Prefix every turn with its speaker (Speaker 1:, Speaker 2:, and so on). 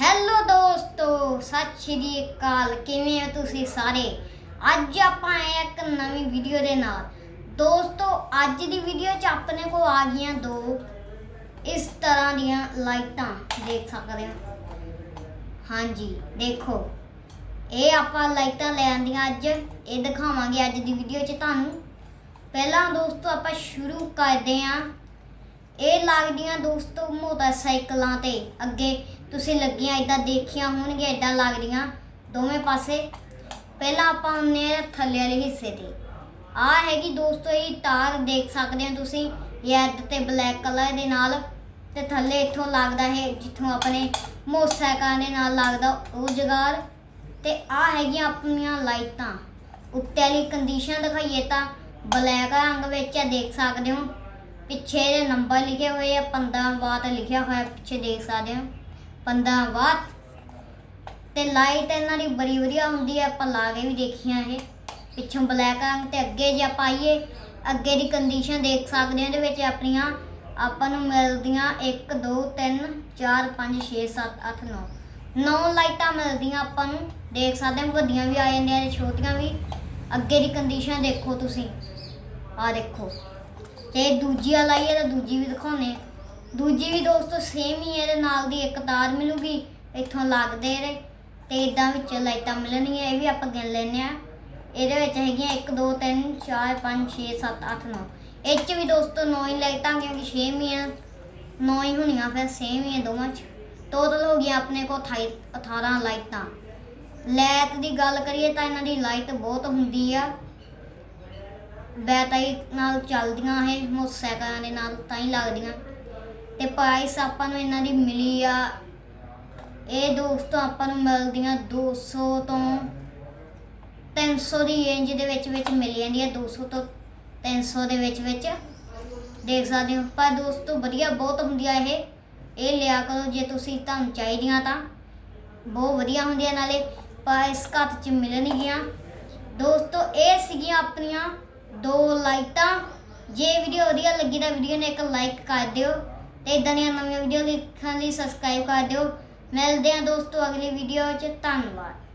Speaker 1: Hello ਦੋਸਤੋ, ਸਤਿ ਸ਼੍ਰੀ ਅਕਾਲ। ਕਿਵੇਂ ਹੋ ਤੁਸੀਂ ਸਾਰੇ? ਅੱਜ ਆਪਾਂ ਆਏ ਹਾਂ ਇੱਕ ਨਵੀਂ ਵੀਡੀਓ ਦੇ ਨਾਲ। ਦੋਸਤੋ, ਅੱਜ ਦੀ ਵੀਡੀਓ 'ਚ ਆਪਣੇ ਕੋਲ ਆ ਗਈਆਂ ਦੋ ਇਸ ਤਰ੍ਹਾਂ ਦੀਆਂ ਲਾਈਟਾਂ। ਦੇਖ ਸਕਦੇ ਹੋ? ਹਾਂਜੀ, ਦੇਖੋ। ਇਹ ਆਪਾਂ ਲਾਈਟਾਂ ਲੈ ਆਂਦੀਆਂ ਅੱਜ। ਇਹ ਦਿਖਾਵਾਂਗੇ ਅੱਜ ਦੀ ਵੀਡੀਓ 'ਚ ਤੁਹਾਨੂੰ। ਪਹਿਲਾਂ ਦੋਸਤੋ, ਆਪਾਂ ਸ਼ੁਰੂ ਕਰਦੇ ਹਾਂ। ਇਹ ਲੱਗਦੀਆਂ ਦੋਸਤੋ ਮੋਟਰਸਾਈਕਲਾਂ ਤੇ। ਅੱਗੇ ਤੁਸੀਂ ਲੱਗੀਆਂ ਇਦਾਂ ਦੇਖੀਆਂ ਹੋਣਗੀਆਂ ਇਦਾਂ ਲੱਗਦੀਆਂ ਦੋਵੇਂ ਪਾਸੇ। ਪਹਿਲਾਂ ਆਪਾਂ ਆਉਂਦੇ ਹਾਂ ਥੱਲੇ ਵਾਲੇ ਹਿੱਸੇ ਤੇ। ਆ ਹੈਗੀ ਦੋਸਤੋ ਇਹ ਤਾਰ, ਦੇਖ ਸਕਦੇ ਹੋ ਤੁਸੀਂ ਰੈੱਡ ਤੇ ਬਲੈਕ ਕਲਰ ਦੇ ਨਾਲ। ਤੇ ਥੱਲੇ ਇੱਥੋਂ ਲੱਗਦਾ ਹੈ ਜਿੱਥੋਂ ਆਪਣੇ ਮੋਟਰਸਾਈਕਲਾਂ ਦੇ ਨਾਲ ਲੱਗਦਾ ਉਹ ਜਗਾਰ। ਤੇ ਆ ਹੈਗੀਆਂ ਆਪਣੀਆਂ ਲਾਈਟਾਂ। ਉੱਤੇ ਵਾਲੀ ਕੰਡੀਸ਼ਨ ਦਿਖਾਈਏ ਤਾਂ ਬਲੈਕ ਰੰਗ ਵਿੱਚ ਆ, ਦੇਖ ਸਕਦੇ ਹੋ। ਪਿੱਛੇ ਦੇ ਨੰਬਰ ਲਿਖੇ ਹੋਏ ਆ 15 ਵਾਟ ਲਿਖਿਆ ਹੋਇਆ, ਪਿੱਛੇ ਦੇਖ ਸਕਦੇ ਹੋ। 15 ਵਾਟ ਤੇ ਲਾਈਟ ਇਹਨਾਂ ਦੀ ਬੜੀ ਵਧੀਆ ਹੁੰਦੀ ਹੈ ਆਪਾਂ ਲਾ ਕੇ ਵੀ ਦੇਖੀਆਂ ਇਹ। ਪਿੱਛੋਂ ਬਲੈਕ ਰੰਗ ਤੇ ਅੱਗੇ ਜੇ ਆਪਾਂ ਆਈਏ, ਅੱਗੇ ਦੀ ਕੰਡੀਸ਼ਨ ਦੇਖ ਸਕਦੇ ਹਾਂ, ਇਹਦੇ ਵਿੱਚ ਆਪਣੀਆਂ ਆਪਾਂ ਨੂੰ ਮਿਲਦੀਆਂ 1 2 3 4 5 6 7 8 9 ਨੌ ਲਾਈਟਾਂ ਮਿਲਦੀਆਂ ਆਪਾਂ ਨੂੰ, ਦੇਖ ਸਕਦੇ ਹਾਂ, ਵੱਡੀਆਂ ਵੀ ਆ ਜਾਂਦੀਆਂ ਤੇ ਛੋਟੀਆਂ ਵੀ। ਅੱਗੇ ਦੀ ਕੰਡੀਸ਼ਨ ਦੇਖੋ ਤੁਸੀਂ। ਆ ਦੇਖੋ। ਜੇ ਦੂਜੀ ਵਾਲਾ ਹੈ ਤਾਂ ਦੂਜੀ ਵੀ ਦਿਖਾਉਨੇ ਦੂਜੀ ਵੀ ਦੋਸਤੋ ਸੇਮ ਹੀ ਇਹਦੇ ਨਾਲ ਦੀ ਇੱਕ ਤਾਰ ਮਿਲੂਗੀ, ਇੱਥੋਂ ਲੱਗਦੇ ਨੇ, ਤੇ ਇਦਾਂ ਵਿੱਚ ਲਾਈਟਾਂ ਮਿਲਣਗੀਆਂ, ਇਹ ਵੀ ਆਪਾਂ ਗਿਣ ਲੈਨੇ ਆ ਇਹਦੇ ਵਿੱਚ ਹੈਗੀਆਂ 1 2 3 4 5 6 7 8 9 ਇਹ 'ਚ ਵੀ ਦੋਸਤੋ 9 ਹੀ ਲਾਈਟਾਂ, ਕਿਉਂਕਿ ਸੇਮ ਹੀ ਆ। 9 ਹੀ ਹੋਣੀਆਂ, ਫਿਰ ਸੇਮ ਹੀ ਆ ਦੋਵਾਂ 'ਚ। ਟੋਟਲ ਹੋ ਗਿਆ ਆਪਣੇ ਕੋਲ 18 ਲਾਈਟਾਂ। ਲਾਈਟ ਦੀ ਗੱਲ ਕਰੀਏ ਤਾਂ ਇਹਨਾਂ ਦੀ ਲਾਈਟ ਬਹੁਤ ਹੁੰਦੀ ਆ। ਬੈਟਰੀ ਨਾਲ ਚੱਲਦੀਆਂ ਇਹ, ਮੋਟਰਸਾਈਕਲਾਂ ਦੇ ਨਾਲ ਤਾਂ ਹੀ ਲੱਗਦੀਆਂ। ਤੇ ਪ੍ਰਾਈਸ ਆਪਾਂ ਨੂੰ ਇਹਨਾਂ ਦੀ ਮਿਲੀ ਆ। ਇਹ ਦੋਸਤੋ ਆਪਾਂ ਨੂੰ ਮਿਲਦੀਆਂ 200 ਤੋਂ 300 ਦੀ ਰੇਂਜ ਦੇ ਵਿੱਚ ਵਿੱਚ ਮਿਲ ਜਾਂਦੀ ਹੈ 200 ਤੋਂ 300 ਦੇ ਵਿੱਚ ਵਿੱਚ। ਦੇਖ ਸਕਦੇ ਹੋ। ਪਰ ਦੋਸਤੋ ਵਧੀਆ ਬਹੁਤ ਹੁੰਦੀਆਂ ਇਹ। ਇਹ ਲਿਆ ਕਰੋ ਜੇ ਤੁਸੀਂ ਤੁਹਾਨੂੰ ਚਾਹੀਦੀਆਂ ਤਾਂ। ਬਹੁਤ ਵਧੀਆ ਹੁੰਦੀਆਂ ਨਾਲੇ ਪ੍ਰਾਈਸ ਘੱਟ ਚ ਮਿਲਣਗੀਆਂ। ਦੋਸਤੋ ਇਹ ਸੀਗੀਆਂ ਆਪਣੀਆਂ ਦੋ ਲਾਈਟਾਂ। ਜੇ ਵੀਡੀਓ ਵਧੀਆ ਲੱਗੀ ਤਾਂ ਵੀਡੀਓ ਨੂੰ ਇੱਕ ਲਾਈਕ ਕਰ ਦਿਓ। ਤੇ ਇਦਾਂ ਦੀਆਂ ਨਵੀਆਂ ਵੀਡੀਓ ਦੇਖਣ ਲਈ ਸਬਸਕ੍ਰਾਈਬ ਕਰ ਦਿਓ। ਮਿਲਦੇ ਹਾਂ ਦੋਸਤੋ ਅਗਲੀ ਵੀਡੀਓ 'ਚ। ਧੰਨਵਾਦ।